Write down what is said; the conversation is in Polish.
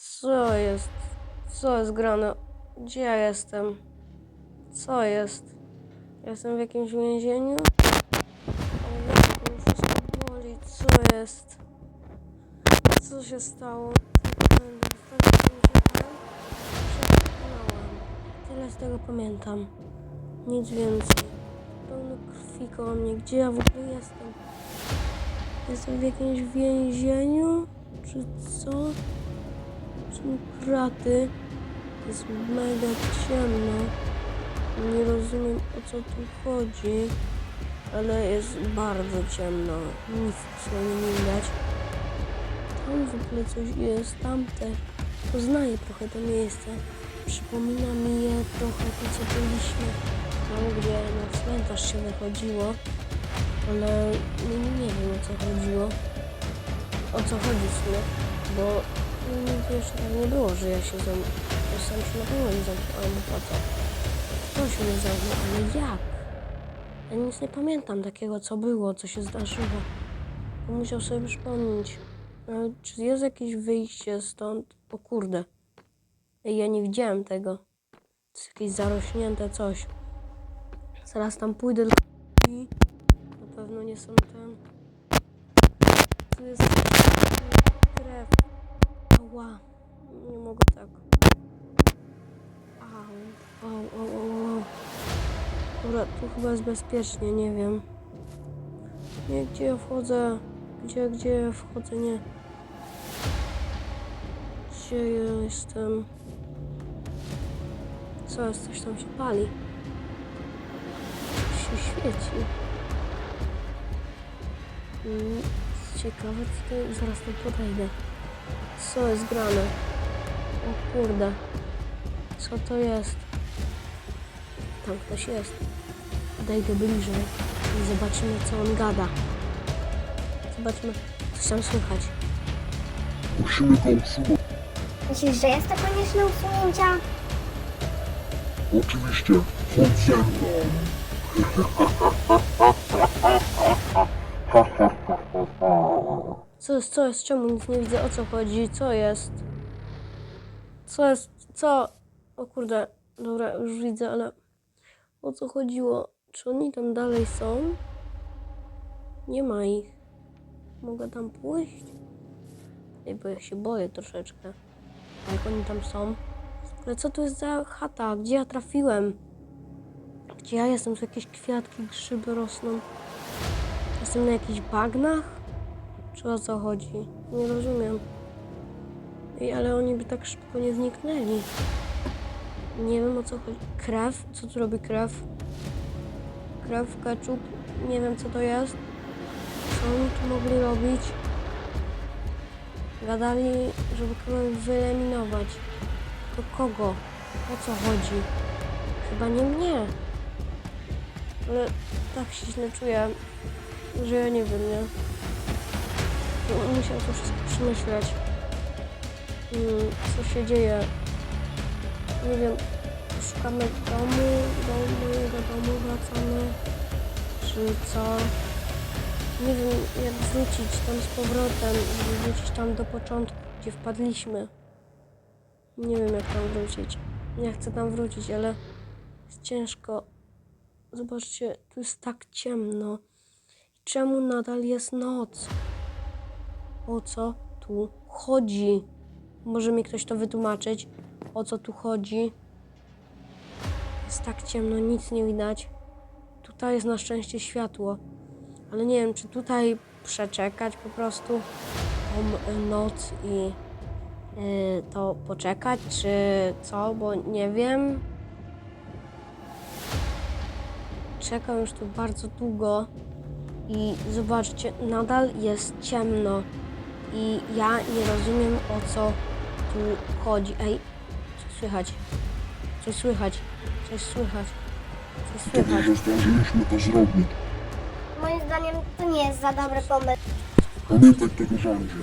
Co jest? Co jest grane? Gdzie ja jestem? Co jest? Jestem w jakimś więzieniu? Mnie wszystko boli. Co jest? Co się stało? Tyle z tego pamiętam. Nic więcej. Pełno krwi koło mnie. Gdzie ja w ogóle jestem? Jestem w jakimś więzieniu? Czy co? Są kraty. Jest mega ciemno. Nie rozumiem o co tu chodzi. Ale jest bardzo ciemno. Nic przynajmniej nie widać. Tam w ogóle coś jest. Tamte. Poznaję trochę to miejsce. Przypomina mi je trochę to co byliśmy. Tam gdzie na cmentarz się wychodziło. Ale nie, nie wiem o co chodziło. O co chodzi w sumie. Bo nigdy jeszcze tak nie było, że ja się zam... Ja sam się na pewno nie zamknąłem, bo po co? Kto się nie zamknął, ale jak? Ja nic nie pamiętam takiego, co było, co się zdarzyło. To musiał sobie przypomnieć. Ale czy jest jakieś wyjście stąd? O kurde. Ja nie widziałem tego. To jest jakieś zarośnięte coś. Zaraz tam pójdę do na pewno nie są ten. Tu jest krew. Ała. Nie mogę tak. Au, au, au, au, au. Dobra, tu chyba jest bezpiecznie, nie wiem. Nie, gdzie ja wchodzę? Gdzie, gdzie ja wchodzę? Nie. Gdzie ja jestem? Co jest? Coś tam się pali. Coś się świeci. Mm, Ciekawe, co to zaraz tam podejdę. Co jest grane? O kurde. Co to jest? Tam ktoś jest. Podejdę bliżej i zobaczymy, co on gada. Zobaczmy, co tam słychać. Musimy go usunąć. Myślisz, że jest to konieczne usunięcia? Oczywiście. Chodź ze mną. Co jest, co jest? Czemu nic nie widzę? O co chodzi? Co jest? Co jest? Co? O kurde, dobra, już widzę, ale o co chodziło? Czy oni tam dalej są? Nie ma ich. Mogę tam pójść? Ej, bo ja się boję troszeczkę. Jak oni tam są? Ale co to jest za chata? Gdzie ja trafiłem? Gdzie ja jestem? Tu jakieś kwiatki, grzyby rosną. Jestem na jakichś bagnach? Czy o co chodzi? Nie rozumiem. Ej, ale oni by tak szybko nie zniknęli. Nie wiem o co chodzi. Krew? Co tu robi krew? Krew, ketchup? Nie wiem co to jest. Co oni tu mogli robić? Gadali, żeby kogoś wyeliminować. Tylko kogo? O co chodzi? Chyba nie mnie. Ale tak się źle czuję, że ja nie wiem, nie? No, Musiał to wszystko przemyśleć. Mm, Co się dzieje? Nie wiem. Szukamy domu, do mojego domu wracamy. Czy co? Nie wiem, jak wrócić tam z powrotem, żeby wrócić tam do początku, gdzie wpadliśmy. Nie wiem, jak tam wrócić. Nie chcę tam wrócić, ale jest ciężko. Zobaczcie, tu jest tak ciemno. Czemu nadal jest noc? O co tu chodzi? Może mi ktoś to wytłumaczyć? O co tu chodzi? Jest tak ciemno, nic nie widać. Tutaj jest na szczęście światło. Ale nie wiem, czy tutaj przeczekać po prostu tą y, noc i y, to poczekać, czy co, bo nie wiem. Czekam już tu bardzo długo i zobaczcie, nadal jest ciemno i ja nie rozumiem o co tu chodzi. Ej, coś słychać? Coś słychać? Coś słychać? Coś słychać? zdążyliśmy to zrobić. Moim zdaniem to nie jest za dobry pomysł. Pamiętaj, kto tu rządzi.